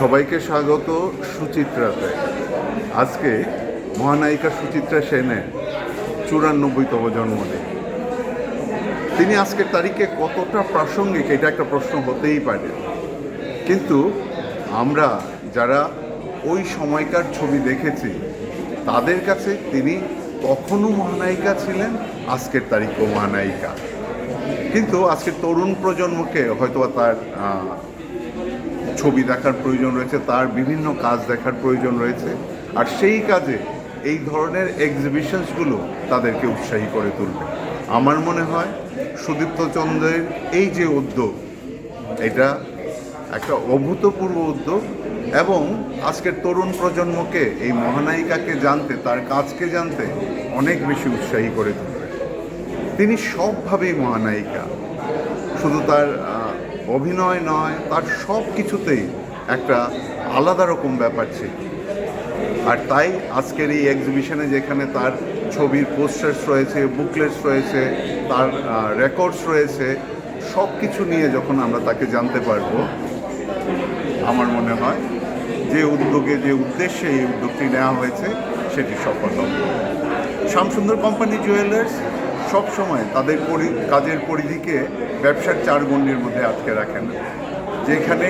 সবাইকে স্বাগত সুচিত্রাতে। আজকে মহানায়িকা সুচিত্রা সেনের চুরানব্বইতম জন্মদিন। তিনি আজকের তারিখে কতটা প্রাসঙ্গিক, এটা একটা প্রশ্ন হতেই পারে। কিন্তু আমরা যারা ওই সময়কার ছবি দেখেছি, তাদের কাছে তিনি তখনও মহানায়িকা ছিলেন, আজকের তারিখও মহানায়িকা। কিন্তু আজকের তরুণ প্রজন্মকে হয়তো তার ছবি দেখার প্রয়োজন রয়েছে, তার বিভিন্ন কাজ দেখার প্রয়োজন রয়েছে, আর সেই কাজে এই ধরনের এক্সিবিশনসগুলো তাদেরকে উৎসাহী করে তুলবে। আমার মনে হয় সুদীপ্ত চন্দ্রের এই যে উদ্যোগ, এটা একটা অভূতপূর্ব উদ্যোগ এবং আজকের তরুণ প্রজন্মকে, এই মহানায়িকাকে জানতে, তার কাজকে জানতে অনেক বেশি উৎসাহী করে তুলবে। তিনি সবভাবেই মহানায়িকা। শুধু তার অভিনয় নয়, তার সব কিছুতেই একটা আলাদা রকম ব্যাপার ছিল। আর তাই আজকের এই এক্সিবিশনে যেখানে তার ছবির পোস্টার্স রয়েছে বুকলেটস রয়েছে, তার রেকর্ডস রয়েছে, সব কিছু নিয়ে যখন আমরা তাকে জানতে পারব, আমার মনে হয় যে উদ্যোগে, যে উদ্দেশ্যে এই উদ্যোগটি নেওয়া হয়েছে, সেটি সফল হবে। শ্যামসুন্দর কোম্পানি জুয়েলার্স সব সময় তাদের পরি, কাজের পরিধিকে ব্যবসার চার গণ্ডির মধ্যে আটকে রাখেন। যেখানে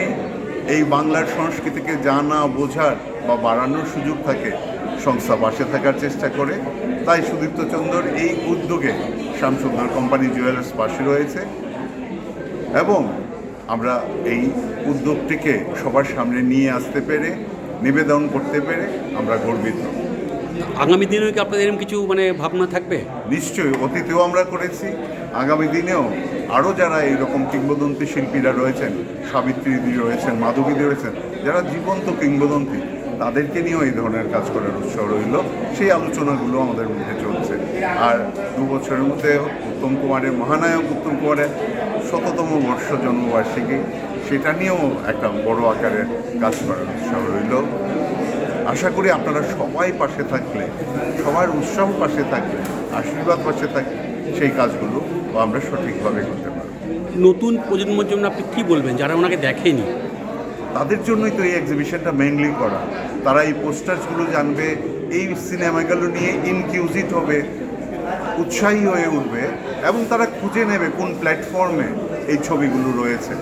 এই বাংলার সংস্কৃতিকে জানা, বোঝার বা বাড়ানোর সুযোগ থাকে, সংস্থা পাশে থাকার চেষ্টা করে। তাই সুদীপ্ত চন্দ্র এই উদ্যোগে শ্যামসুন্দর কোম্পানি জুয়েলার্স পাশে রয়েছে। এবং আমরা এই উদ্যোগটিকে সবার সামনে নিয়ে আসতে পেরে, নিবেদন করতে পেরে আমরা গর্বিত। আগামী দিনেও কি আপনাদের এরকম কিছু মানে ভাবনা থাকবে? নিশ্চয়ই, অতীতেও আমরা করেছি। আগামী দিনেও আরও যারা এইরকম কিংবদন্তি শিল্পীরা রয়েছেন, সাবিত্রীদি রয়েছেন, মাধবীদি রয়েছেন, যারা জীবন্ত কিংবদন্তি, তাদেরকে নিয়েও এই ধরনের কাজ করার উৎসাহ রইল। সেই আলোচনাগুলো আমাদের মধ্যে চলছে। আর দু বছরের মধ্যে উত্তম কুমারের মহানায়ক, উত্তম কুমারের শততম বর্ষ জন্মবার্ষিকী, সেটা নিয়েও একটা বড় আকারের কাজ করার উৎসাহ রইল। আশা করি আপনারা সবাই পাশে থাকলে সবার উৎসাহ পাশে থাকলে আশীর্বাদ পাশে থাকলে সেই কাজগুলো আমরা সঠিকভাবে করতে পারব। নতুন প্রজন্মের জন্য আপনি কী বলবেন? যারা ওনাকে দেখেনি। তাদের জন্যই তো এই এক্সিবিশনটা মেইনলি করা। তারা এই পোস্টার্সগুলো জানবে এই সিনেমাগুলো নিয়ে ইনকিউজিট হবে উৎসাহী হয়ে উঠবে এবং তারা খুঁজে নেবে কোন প্ল্যাটফর্মে এই ছবিগুলো রয়েছে।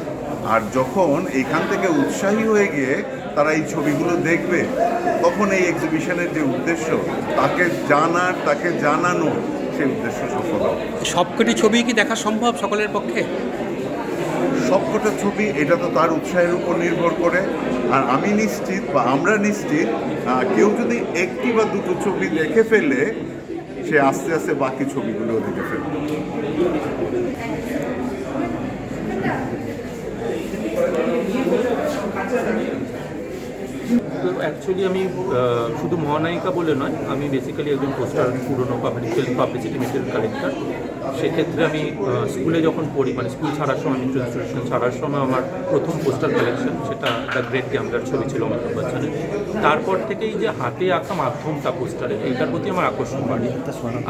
আর যখন এখান থেকে উৎসাহী হয়ে গিয়ে তারা এই ছবিগুলো দেখবে তখন এই এক্সিবিশনের যে উদ্দেশ্য তাকে জানার তাকে জানানো সেই উদ্দেশ্য সফল হবে। সবকটি ছবি কি দেখা সম্ভব সকলের পক্ষে? সবকটা ছবি এটা তো তার উৎসাহের উপর নির্ভর করে। আর আমি নিশ্চিত বা আমরা নিশ্চিত কেউ যদি একটি বা দুটো ছবি দেখে ফেলে সে আস্তে আস্তে বাকি ছবিগুলো দেখে ফেলবে। অ্যাকচুয়ালি আমি শুধু মহানায়িকা বলে নয়, আমি বেসিক্যালি একজন পোস্টার পুরনো পাবলিক পাবলিসিটি মেটেরিয়াল কালেক্টর সেক্ষেত্রে আমি স্কুলে যখন পড়ি মানে স্কুল ছাড়ার সময় মিত্র ইনস্টিটিউশন ছাড়ার সময় আমার প্রথম পোস্টার কালেকশন সেটা দ্য গ্রেট গ্যামলার ছবি ছিল অমিতাভ বচ্চনের তারপর থেকেই যে হাতে আঁকা মাধ্যমটা পোস্টারে এইটার প্রতি আমার আকর্ষণ বাড়ে।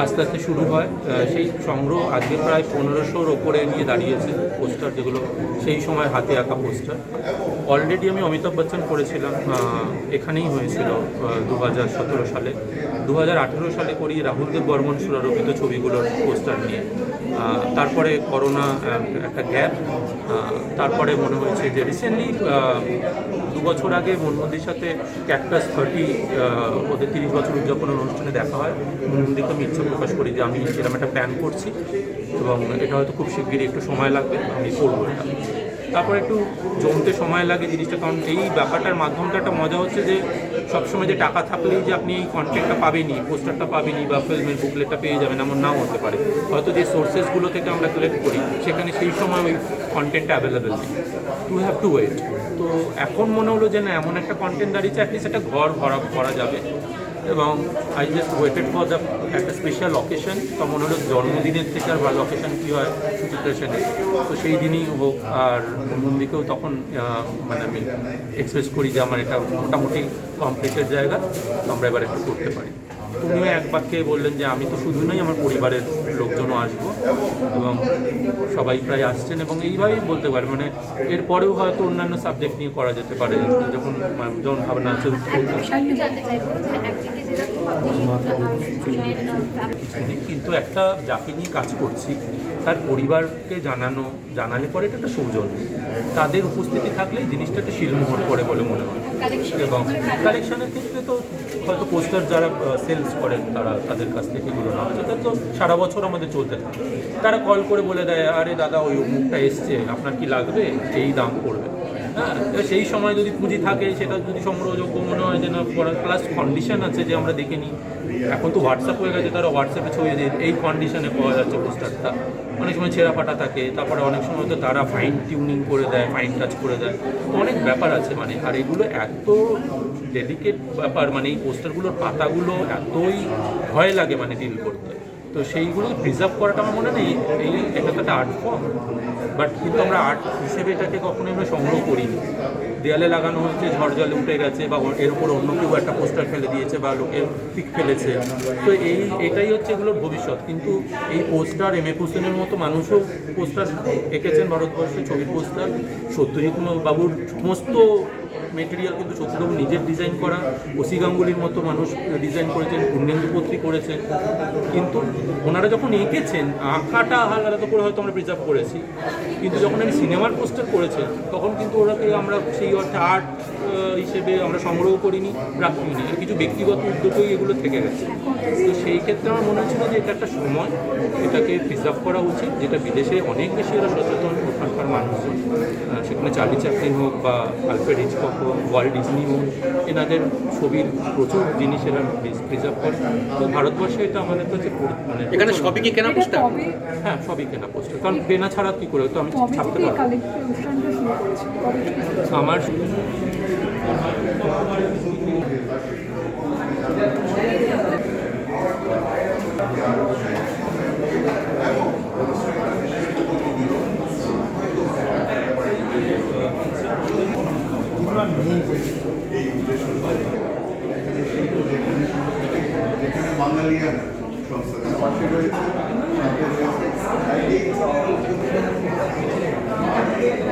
আস্তে আস্তে শুরু হয় সেই সংগ্রহ আজকে প্রায় পনেরোশোর ওপরে নিয়ে দাঁড়িয়েছে পোস্টার যেগুলো সেই সময় হাতে আঁকা পোস্টার অলরেডি আমি অমিতাভ বচ্চন করেছিলাম এখানেই হয়েছিল দু হাজার সতেরো সালে। দু হাজার আঠেরো সালে করি রাহুল দেব বর্মন সুরারোপিত ছবিগুলোর পোস্টার নিয়ে। তারপরে করোনা একটা গ্যাপ তারপরে মনে হয়েছে যে রিসেন্টলি দু বছর আগে মনমন্দির সাথে ক্যাকটাস থার্টি ওদের তিরিশ বছর উদযাপনের অনুষ্ঠানে দেখা হয়। মনমন্দিরকে আমি ইচ্ছা প্রকাশ করি যে আমি এরকম একটা প্ল্যান করছি এবং এটা হয়তো খুব শিগগিরই একটু সময় লাগবে, আমি করব এটা। তারপর একটু জমতে সময় লাগে জিনিসটা, কারণ এই ব্যাপারটার মাধ্যমটা একটা মজা হচ্ছে যে সবসময় যে টাকা থাকলেই যে আপনি এই কন্টেন্টটা পাবেনি পোস্টারটা পাবেনি বা ফিল্মের বুকলেটটা পেয়ে যাবেন, এমন নাও হতে পারে। হয়তো যে সোর্সেসগুলো থেকে আমরা কালেক্ট করি, সেখানে সেই সময় ওই কন্টেন্টটা অ্যাভেলেবেল নেই। টু হ্যাভ টু ওয়েট তো এখন মনে হলো যে না, এমন একটা কন্টেন্ট দাঁড়িয়েছে অ্যাটলিস্ট একটা ঘর ভরা করা যাবে। এবং I just waited for the একটা স্পেশাল অকেশন তো মনে হলো জন্মদিনের থেকে আর ভালো অকেশন কী হয় সুচিত্রা তো সেই দিনই হোক আর মন্দিকেও তখন মানে আমি এক্সপ্রেস করি যে আমার এটা মোটামুটি কমপ্লিটেড জায়গা আমরা এবার একটু করতে পারি। উনিও এক বাক্যে বললেন যে আমি তো শুধু নই আমার পরিবারের লোকজনও আসব এবং সবাই প্রায় আসছেন এবং এইভাবেই বলতে পারে। মানে এরপরেও হয়তো অন্যান্য সাবজেক্ট নিয়ে করা যেতে পারে। যখন যখন ভাবনা আছে কিন্তু একটা যাকে নিয়ে কাজ করছি। তার পরিবারকে জানানো জানালে পরে এটা একটা সৌজন্য। তাদের উপস্থিতি থাকলেই জিনিসটা একটা শিলমোহর করে বলে মনে হয়। এবং কালেকশনের ক্ষেত্রে তো হয়তো পোস্টার যারা সেলস করেন তারা তাদের কাছ থেকে এগুলো নেওয়া হচ্ছে। তো সারা বছর আমাদের চলতে থাকে। তারা কল করে বলে দেয় আরে দাদা ওই মুখটা এসছে আপনার কি লাগবে? এই দাম পড়বে। হ্যাঁ সেই সময় যদি পুঁজি থাকে, সেটা যদি সংগ্রহযোগ্য মনে হয় যে না প্লাস কন্ডিশন আছে যে আমরা দেখে নিই। এখন তো হোয়াটসঅ্যাপ হয়ে গেছে, তারা হোয়াটসঅ্যাপে ছবি দিয়ে এই কন্ডিশনে পাওয়া যাচ্ছে পোস্টারটা অনেক সময় ছেঁড়া ফাটা থাকে, তারপরে অনেক সময় তো তারা ফাইন টিউনিং করে দেয় ফাইন টাচ করে দেয়। অনেক ব্যাপার আছে মানে আর এগুলো এত ডেডিকেট ব্যাপার মানে এই পোস্টারগুলোর পাতাগুলো এতই ভয় লাগে মানে ডিল করতে। তো সেইগুলো প্রিজার্ভ করাটা আমার মনে নেই এই এটা তো একটা আর্ট ফর্ম বাট কিন্তু আমরা আর্ট হিসেবে এটাকে কখনোই আমরা সংগ্রহ করিনি। দেয়ালে লাগানো হচ্ছে ঝড় জলে উঠে গেছে বা এর উপর অন্য কেউ একটা পোস্টার ফেলে দিয়েছে বা লোকের পিক ফেলেছে। তো এই, এটাই হচ্ছে এগুলোর ভবিষ্যৎ। কিন্তু এই পোস্টার এম এ হোসেনের মতো মানুষও পোস্টার এঁকেছেন ভারতবর্ষে ছবির পোস্টার সত্যজিৎ বাবুর সমস্ত মেটেরিয়াল কিন্তু সত্যবাবু নিজের ডিজাইন করা। ওসি গাঙ্গুলির মতো মানুষ ডিজাইন করেছেন পূর্ণেন্দু পত্রী করেছেন। কিন্তু ওনারা যখন এঁকেছেন, আঁকাটা, আলাদা করে হয়তো আমরা প্রিজার্ভ করেছি। কিন্তু যখন আমি সিনেমার পোস্টার করেছেন, তখন কিন্তু ওরাকে আমরা সেই অর্থে আর্ট হিসেবে আমরা সংগ্রহ করিনি, রাখিনি। আর কিছু ব্যক্তিগত উদ্যোগই এগুলো থেকে গেছে। তো সেই ক্ষেত্রে আমার মনে হচ্ছিল যে এটা একটা সময়, এটাকে প্রিজার্ভ করা উচিত, যেটা বিদেশে অনেক বেশি এরা সচেতন, ওখানকার মানুষজন সেখানে চার্লি চ্যাপলিন হোক বা আলফ্রেড হিচকক ওয়ার্ল্ড ডিজনি হোক এনাদের ছবির প্রচুর জিনিস এরা প্রিজার্ভ করে। তো ভারতবর্ষে এটা আমাদের তো যে মানে এখানে সবই কি কেনা পোস্টার হ্যাঁ সবই কেনা পোস্টার কারণ কেনা ছাড়া কি করে? তো আমি ছাপতে পারব। অনুষ্ঠানটা শুরু করেছে কবে থেকে? যেখানে যেখানে বাঙালিয়ান সংস্থা পাশে রয়েছে সাথে রয়েছে